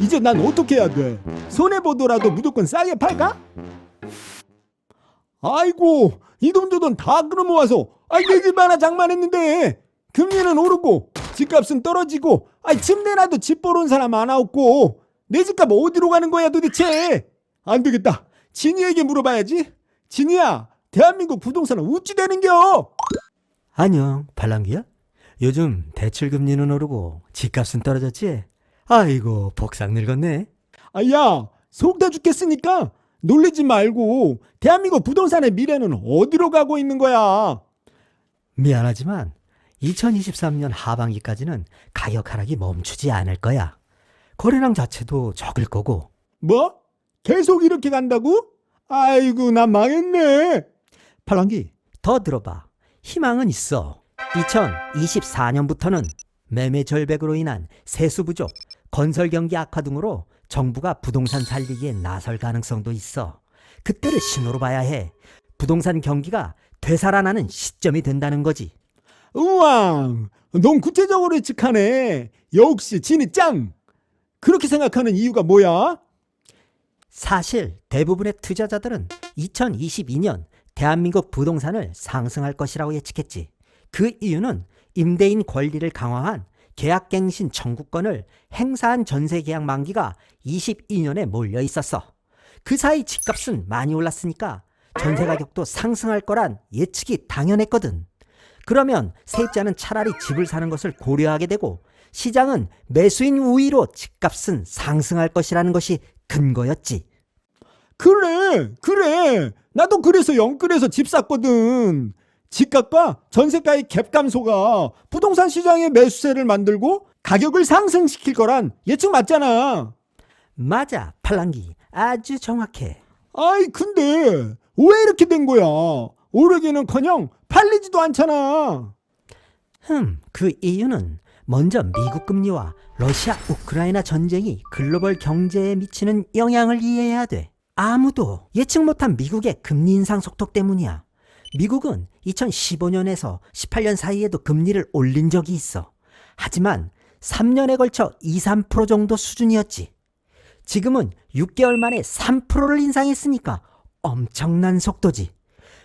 이제 난 어떻게 해야 돼? 손해 보더라도 무조건 싸게 팔까? 아이고 이 돈 저 돈 다 끌어모아서 아이 내집 하나 장만했는데 금리는 오르고 집값은 떨어지고 아이 침대나도 집 보러 온 사람 안 왔고 내 집값 어디로 가는 거야 도대체 안 되겠다 진이에게 물어봐야지 진이야 대한민국 부동산은 어찌 되는겨 안녕, 발랑기야? 요즘 대출 금리는 오르고 집값은 떨어졌지? 아이고, 복상 늙었네. 아 야 속다 죽겠으니까 놀리지 말고 대한민국 부동산의 미래는 어디로 가고 있는 거야 미안하지만 2023년 하반기까지는 가격 하락이 멈추지 않을 거야. 거래량 자체도 적을 거고. 뭐? 계속 이렇게 간다고? 아이고 나 망했네 발랑기, 더 들어봐. 희망은 있어. 2024년부터는 매매 절벽으로 인한 세수 부족, 건설 경기 악화 등으로 정부가 부동산 살리기에 나설 가능성도 있어. 그때를 신호로 봐야 해. 부동산 경기가 되살아나는 시점이 된다는 거지. 우와 넌 구체적으로 예측하네 역시 진이 짱 그렇게 생각하는 이유가 뭐야? 사실 대부분의 투자자들은 2022년 대한민국 부동산을 상승할 것이라고 예측했지. 그 이유는 임대인 권리를 강화한 계약갱신 청구권을 행사한 전세 계약 만기가 22년에 몰려 있었어. 그 사이 집값은 많이 올랐으니까 전세 가격도 상승할 거란 예측이 당연했거든. 그러면 세입자는 차라리 집을 사는 것을 고려하게 되고 시장은 매수인 우위로 집값은 상승할 것이라는 것이 근거였지. 그래 그래 나도 그래서 영끌에서 집 샀거든 집값과 전세가의 갭 감소가 부동산 시장의 매수세를 만들고 가격을 상승시킬 거란 예측 맞잖아 맞아, 팔랑기. 아주 정확해. 아이 근데 왜 이렇게 된 거야 오르기는커녕 팔리지도 않잖아 흠, 그 이유는 먼저 미국 금리와 러시아 우크라이나 전쟁이 글로벌 경제에 미치는 영향을 이해해야 돼. 아무도 예측 못한 미국의 금리 인상 속도 때문이야. 미국은 2015년에서 18년 사이에도 금리를 올린 적이 있어. 하지만 3년에 걸쳐 2, 3% 정도 수준이었지. 지금은 6개월 만에 3%를 인상했으니까 엄청난 속도지.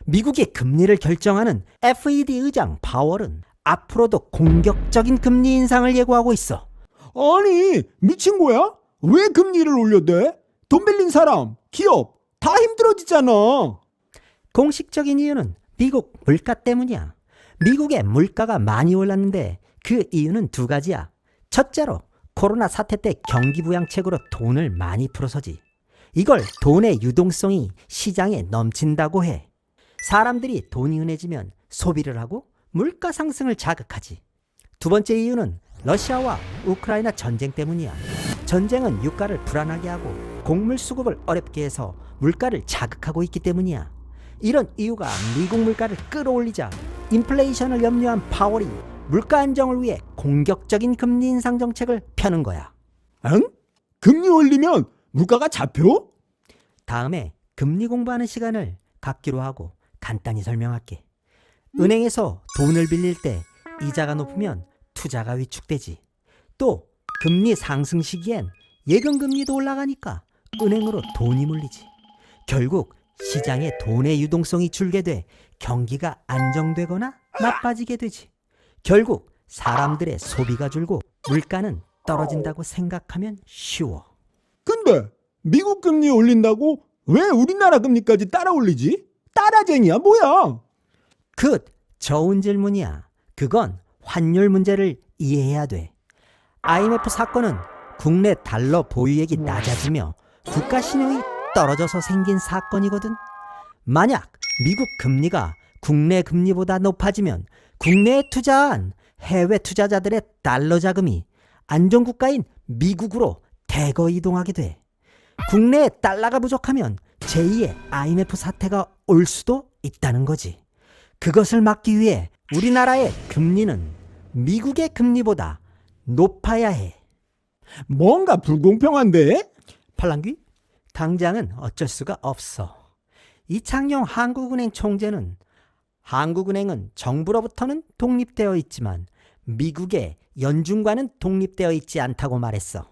미국의 금리를 결정하는 FED 의장 파월은 앞으로도 공격적인 금리 인상을 예고하고 있어. 아니 미친 거야? 왜 금리를 올려대? 돈 빌린 사람, 기업 다 힘들어지잖아. 공식적인 이유는 미국 물가 때문이야. 미국의 물가가 많이 올랐는데 그 이유는 두 가지야. 첫째로 코로나 사태 때 경기 부양책으로 돈을 많이 풀어서지. 이걸 돈의 유동성이 시장에 넘친다고 해. 사람들이 돈이 흔해지면 소비를 하고 물가 상승을 자극하지. 두 번째 이유는 러시아와 우크라이나 전쟁 때문이야. 전쟁은 유가를 불안하게 하고 곡물 수급을 어렵게 해서 물가를 자극하고 있기 때문이야. 이런 이유가 미국 물가를 끌어올리자 인플레이션을 염려한 파월이 물가 안정을 위해 공격적인 금리 인상 정책을 펴는 거야. 응? 금리 올리면 물가가 잡혀? 다음에 금리 공부하는 시간을 갖기로 하고 간단히 설명할게. 은행에서 돈을 빌릴 때 이자가 높으면 투자가 위축되지. 또 금리 상승 시기엔 예금 금리도 올라가니까 은행으로 돈이 몰리지. 결국 시장에 돈의 유동성이 줄게 돼 경기가 안정되거나 나빠지게 되지. 결국 사람들의 소비가 줄고 물가는 떨어진다고 생각하면 쉬워. 근데 미국 금리 올린다고 왜 우리나라 금리까지 따라 올리지? 따라쟁이야 뭐야? 굿! 좋은 질문이야. 그건 환율 문제를 이해해야 돼. IMF 사건은 국내 달러 보유액이 낮아지며 국가 신용이 떨어져서 생긴 사건이거든. 만약 미국 금리가 국내 금리보다 높아지면 국내에 투자한 해외 투자자들의 달러 자금이 안전국가인 미국으로 대거 이동하게 돼. 국내에 달러가 부족하면 제2의 IMF 사태가 올 수도 있다는 거지. 그것을 막기 위해 우리나라의 금리는 미국의 금리보다 높아야 해. 뭔가 불공평한데? 팔랑귀? 당장은 어쩔 수가 없어. 이창용 한국은행 총재는 한국은행은 정부로부터는 독립되어 있지만 미국의 연준과는 독립되어 있지 않다고 말했어.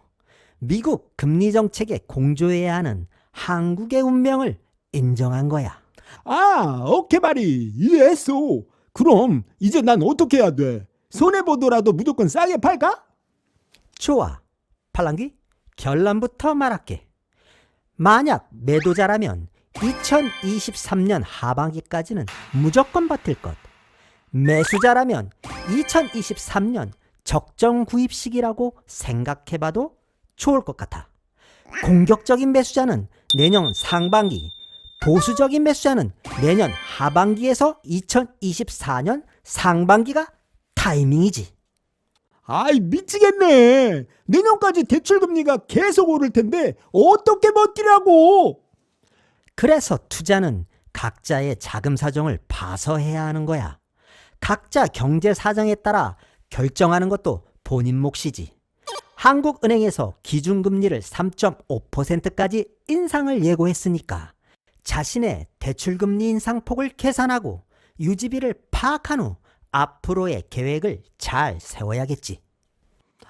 미국 금리 정책에 공조해야 하는 한국의 운명을 인정한 거야. 아, 오케이 말이 이해했어. 그럼 이제 난 어떻게 해야 돼? 손해 보더라도 무조건 싸게 팔까? 좋아. 팔랑귀, 결론부터 말할게. 만약 매도자라면 2023년 하반기까지는 무조건 버틸 것. 매수자라면 2023년 적정 구입 시기라고 생각해봐도 좋을 것 같아. 공격적인 매수자는 내년 상반기, 보수적인 매수자는 내년 하반기에서 2024년 상반기가 타이밍이지. 아이 미치겠네. 내년까지 대출 금리가 계속 오를 텐데 어떻게 버티라고? 그래서 투자는 각자의 자금 사정을 봐서 해야 하는 거야. 각자 경제 사정에 따라 결정하는 것도 본인 몫이지. 한국은행에서 기준금리를 3.5%까지 인상을 예고했으니까 자신의 대출금리 인상폭을 계산하고 유지비를 파악한 후 앞으로의 계획을 잘 세워야겠지.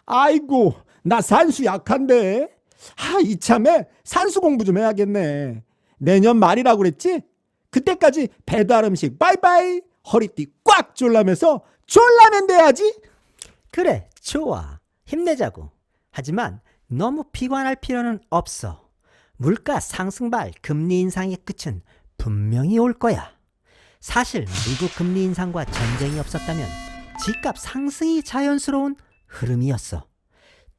아이고 나 산수 약한데. 아 이참에 산수 공부 좀 해야겠네. 내년 말이라고 그랬지? 그때까지 배달 음식 바이바이 허리띠 꽉 졸라매서 졸라맨 돼야지. 그래, 좋아. 힘내자고. 하지만 너무 피관할 필요는 없어. 물가 상승발 금리 인상의 끝은 분명히 올 거야. 사실 미국 금리 인상과 전쟁이 없었다면 집값 상승이 자연스러운 흐름이었어.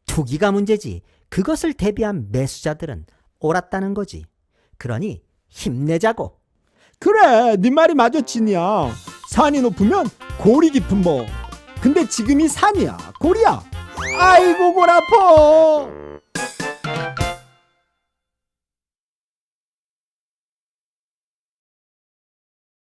투기가 문제지 그것을 대비한 매수자들은 옳았다는 거지. 그러니 힘내자고. 그래 네 말이 맞아 진이야. 산이 높으면 골이 깊은 법. 근데 지금이 산이야 골이야. 아이고 골 아파.